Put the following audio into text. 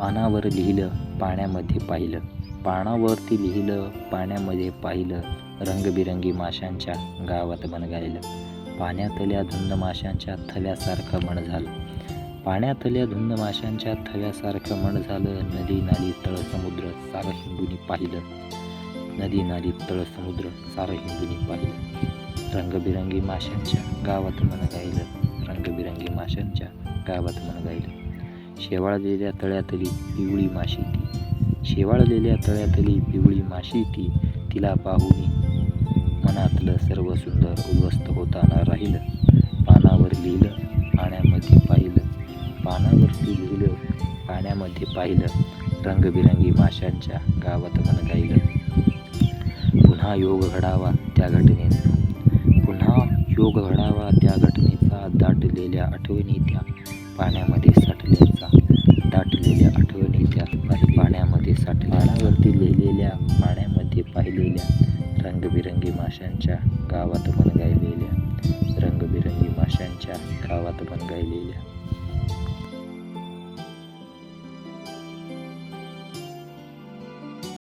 पानावर लिहिलं पाण्यामध्ये पाहिलं. पानावरती लिहिलं पाण्यामध्ये पाहिलं. रंगबिरंगी माशांच्या गावात मन गायलं. पाण्यातल्या धुंद माशांच्या थव्यासारखं मन झालं. पाण्यातल्या धुंद माशांच्या थव्यासारखं मन झालं. नदी नाली तळ समुद्र सारं हिंदूनी पाहिलं. नदी नाली तळ समुद्र सारं हिंदूनी पाहिलं. रंगबिरंगी माशांच्या गावात मन गायलं. रंगबिरंगी माशांच्या गावात मन गायलं. शेवाळलेल्या तळ्यातली पिवळी माशी ती. शेवाळलेल्या तळ्यातली पिवळी माशी ती. तिला पाहुनी मनातलं सर्व सुंदर उद्ध्वस्त होताना राहिलं. पानावर लिहिलं पाण्यामध्ये पाहिलं. पानावरती लिहिलं पाण्यामध्ये पाहिलं. रंगबिरंगी माशांच्या गावात मन गायलं. पुन्हा योग घडावा त्या घटनेचा. पुन्हा योग घडावा त्या घटनेचा. दाटलेल्या आठवणी त्या पाण्यामध्ये साठल्या. दाटलेल्या आठवणी त्या पाण्यामध्ये साठल्या पाण्यावरती लिहिलेल्या पाण्यामध्ये पाहिलेल्या रंगबिरंगी माशांच्या गावात पण गायलेल्या रंगबिरंगी माशांच्या गावात पण गायलेल्या